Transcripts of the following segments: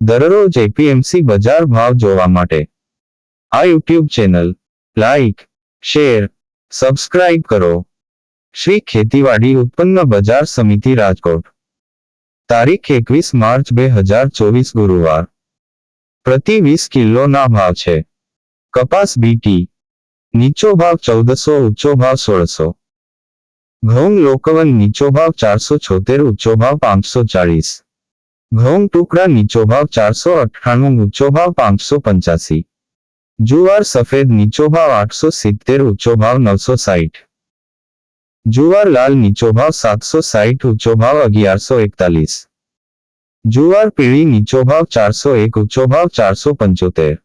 દરરોજ એપીએમસી બજાર ભાવ જોવા માટે. આ YouTube channel like share, subscribe કરો. શ્રી ખેતીવાડી ઉત્પન્ન બજાર સમિતિ રાજકોટ. તારીખ એકવીસ માર્ચ બે હજાર ચોવીસ ગુરુવાર. પ્રતિ વીસ કિલોના ભાવ છે. કપાસ બીટી નીચો ભાવ ચૌદસો, ઊંચો ભાવ સોળસો. ઘઉં લોકવન નીચો ભાવ ચારસો છોતેર, ઊંચો ભાવ પાંચસો ચાળીસ. ઘઉં ટુકડા નીચો ભાવ ચારસો અઠ્ઠાણું, ઊંચો ભાવ પાંચસો પંચ્યાસી. જુવાર સફેદ, નીચો ભાવ આઠસો સિત્તેર, ઊંચો ભાવ નવસો સાહીઠ. જુવાર લાલ, નીચો ભાવ સાતસો સાહીઠ, ઊંચો ભાવ અગિયારસો એકતાલીસ. જુવાર પીળી, નીચો ભાવ ચારસો એક, ઊંચો ભાવ ચારસો પંચોતેર.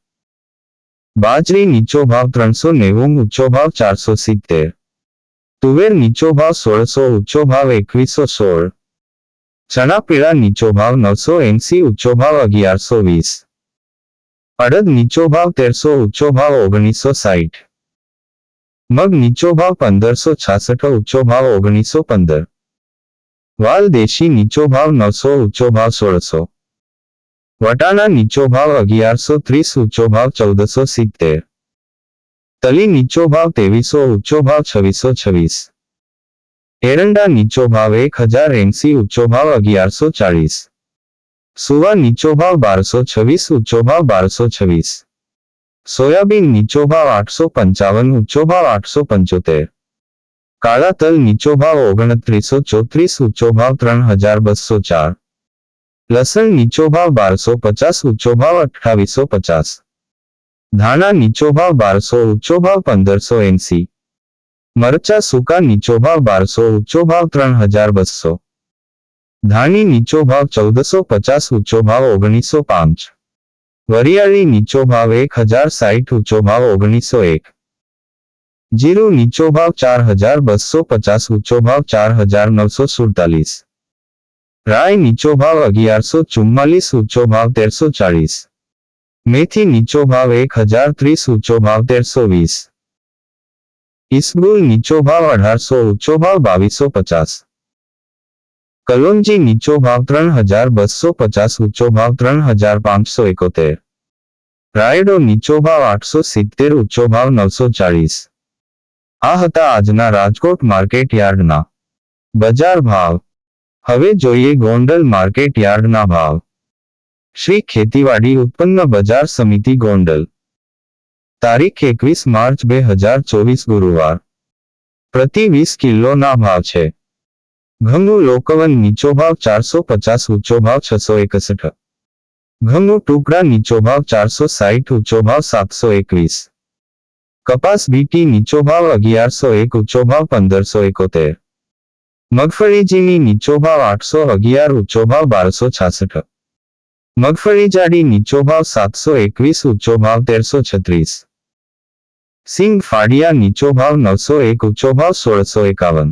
બાજરી, નીચો ભાવ ત્રણસો નેવું, ઊંચો ભાવ ચારસો સિત્તેર. તુવેર, નીચો ભાવ સોળસો, ઊંચો ભાવ એકવીસો સોળ. ચણા પીળા નીચો ભાવ નવસો એંસી ઊંચો ભાવ અગિયારસો વીસ. અડદ નીચો ભાવ તેરસો ઊંચો ભાવ ઓગણીસો સાઠ મગ નીચો ભાવ પંદરસો છાસઠ ઊંચો ભાવ ઓગણીસો પંદર. વાલ દેશી નીચો ભાવ નવસો ઊંચો ભાવ સોળસો. વટાણા નીચો ભાવ અગિયારસો ત્રીસ ઊંચો ભાવ ચૌદસો સિત્તેર. તલી નીચો ભાવ તેવીસો ઊંચો ભાવ છવ્વીસો છવ્વીસ. એરંડા નીચો ભાવ એક હજાર એંસી, ઊંચો ભાવ અગિયારસો ચાલીસ સુવા નીચો ભાવ બારસો છવ્વીસ, ઊંચો ભાવ બારસો છવ્વીસ. સોયાબીન નીચો ભાવ આઠસો પંચાવન, ઊંચો ભાવ આઠસો પંચોતેર. કાળા તલ નીચો ભાવ ઓગણત્રીસો ચોત્રીસ, ઊંચો ભાવ ત્રણ હજાર બસો ચાર. લસણ નીચો ભાવ બારસો પચાસ, ઊંચો ભાવ અઠાવીસો પચાસ. ધાણા નીચો ભાવ બારસો, ઊંચો ભાવ પંદરસો એંસી. મરચા સૂકા નીચો ભાવ બારસો ઊંચો ભાવ ત્રણ હજાર બસો. ધાણી નીચો ભાવ ચૌદસો પચાસ ઊંચો ભાવ ઓગણીસો પાંચ. વરિયાળી નીચો ભાવ એક હજાર સાઠ ઊંચો ભાવ ઓગણીસો એક. જીરું નીચો ભાવ ચાર હજાર બસો પચાસ ઊંચો ભાવ ચાર હજાર નવસો સુડતાલીસ. રાય નીચો ભાવ અગિયારસો ચુમ્માલીસ ઊંચો ભાવ તેરસો ચાળીસ મેથી નીચો ભાવ એક હજાર ત્રીસ ઊંચો ભાવ તેરસો વીસ. ઇસબુલ નીચો ભાવ અઢારસો ઊંચો ભાવ બાવીસો પચાસ. કલોનજી નીચો ભાવ ત્રણ હજાર બસો પચાસ ઊંચો ભાવ ત્રણ હજાર પાંચસો એકોતેર. રાયડો નીચો ભાવ આઠસો સિત્તેર ઊંચો ભાવ નવસો ચાળીસ. આ હતા આજના રાજકોટ માર્કેટ યાર્ડના. બજાર ભાવ. હવે જોઈએ ગોંડલ માર્કેટ યાર્ડના ભાવ. શ્રી ખેતીવાડી ઉત્પન્ન બજાર સમિતિ ગોંડલ. તારીખ એકવીસ માર્ચ બે હજાર ચોવીસ ગુરુવાર. પ્રતિ વીસ કિલોના ભાવ છે. ઘઉં લોકવન નીચો ભાવ ચારસો પચાસ, ઊંચો ભાવ છસો એકસઠ. ઘઉં ટુકડા નીચો ભાવ ચારસો સાઠ ઊંચો ભાવ સાતસો એકવીસ. કપાસ બીટી નીચો ભાવ અગિયારસો એક, ઊંચો ભાવ પંદરસો એકોતેર. મગફળીજીની નીચો ભાવ આઠસો અગિયાર, ઊંચો ભાવ બારસો છાસઠ. મગફળી જાડી નીચો ભાવ સાતસો એકવીસ, ઊંચો ભાવ તેરસો છત્રીસ. સિંગ ફાડિયા નીચો ભાવ નવસો એક ઊંચો ભાવ સોળસો એકાવન.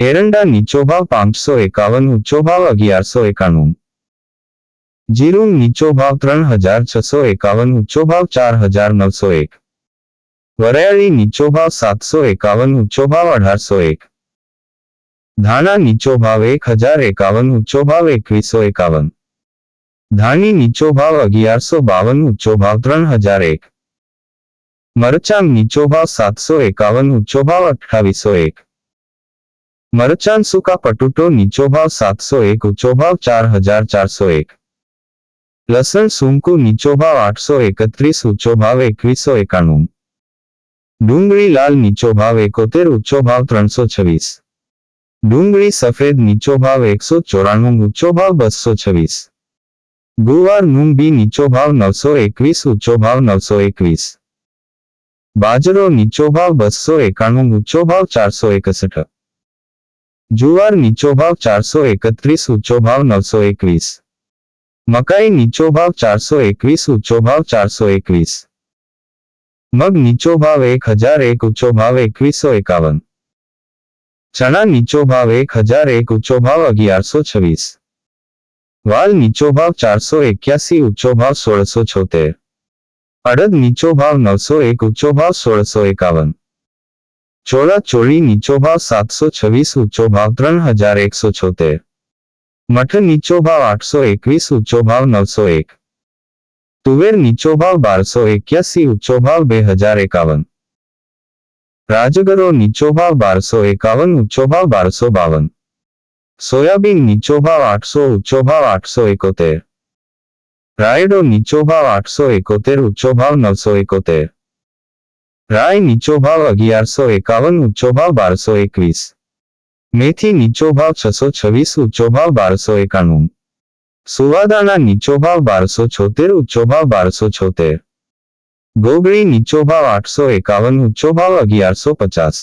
એરંડા નીચો ભાવ પાંચસો એકાવન ઊંચો ભાવ અગિયારસો એકાણું. જીરું નીચો ભાવ ત્રણ હજાર છસો એકાવન ઊંચો ભાવ ચાર હજાર નવસો એક. વરિયાળી નીચો ભાવ સાતસો એકાવન ઊંચો ભાવ અઢારસો એક. ધાણા નીચો ભાવ એક હજાર એકાવન ઊંચો ભાવ એકવીસો એકાવન. ધાણી નીચો ભાવ અગિયારસો બાવન ઊંચો ભાવ ત્રણ હજાર એક. મરચાં નીચો ભાવ સાતસો એકાવન ઊંચો ભાવ અઠાવીસો એક. મરચાં સૂકા પટુટો નીચો ભાવ સાતસો એક ઊંચો ભાવ ચાર હજાર ચારસો એક. લસણ સૂંકુ નીચો ભાવ આઠસો એકત્રીસ ઊંચો ભાવ એકવીસો એકાણું. ડુંગળી લાલ નીચો ભાવ એકોતેર ઊંચો ભાવ ત્રણસો છવ્વીસ. ડુંગળી સફેદ નીચો ભાવ એકસો ચોરાણું ઊંચો ભાવ બસો છવ્વીસ. ગુવાર મૂંગ બી નીચો ભાવ નવસો એકવીસ ઊંચો ભાવ નવસો એકવીસ. બાજરો નીચો ભાવ બસો એકાણું, ઊંચો ભાવ ચારસો એકસઠ. જુવાર નીચો ભાવ ચારસો એકત્રીસ, ઊંચો ભાવ નવસો એકવીસ. મકાઈ નીચો ભાવ ચારસો એકવીસ, ઊંચો ભાવ ચારસો એકવીસ. મગ નીચો ભાવ એક હજાર એક, ઊંચો ભાવ એકવીસો એકાવન. ચણા નીચો ભાવ એક હજાર એક, ઊંચો ભાવ અગિયારસો છવ્વીસ. વાલ નીચો ભાવ ચારસો એક્યાસી, ઊંચો ભાવ સોળસો છોતેર. અડદ નીચો ભાવ નવસો એક, ઊંચો ભાવ સોળસો એકાવન. ચોળા ચોળી નીચો ભાવ સાતસો છવ્વીસ, ઊંચો ભાવ ત્રણ હજાર એકસો છોતેર. મઠ નીચો ભાવ આઠસો એકવીસ, ઊંચો ભાવ નવસો એક. તુવેર નીચો ભાવ બારસો એક્યાસી, ઊંચો ભાવ બે હજાર એકાવન. રાજગરો નીચો ભાવ બારસો એકાવન, ઊંચો ભાવ બારસો બાવન. સોયાબીન નીચો ભાવ આઠસો, ઊંચો ભાવ આઠસો એકોતેર. રાયડો નીચો ભાવ આઠસો એકોતેર ઊંચો ભાવ નવસો એકોતેર રાય નીચો ભાવ અગિયારસો એકાવન ઊંચો ભાવ બારસો એકવીસ મેથી નીચો ભાવ છસો છવ્વીસ ઊંચો ભાવ બારસો એકાણું સુવાદાના નીચો ભાવ બારસો છોતેર ઊંચો ભાવ બારસો છોતેર ગોગળી નીચો ભાવ આઠસો એકાવન ઊંચો ભાવ અગિયારસો પચાસ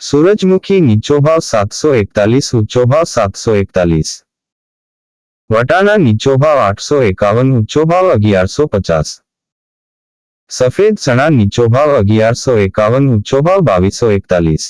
સૂરજમુખી નીચો ભાવ સાતસો એકતાલીસ ઊંચો ભાવ સાતસો એકતાલીસ વટાણા નીચો ભાવ આઠસો એકાવન, ઊંચો ભાવ અગિયારસો પચાસ. સફેદ ચણા નીચો ભાવ અગિયારસો એકાવન, ઊંચો ભાવ બાવીસો એકતાલીસ.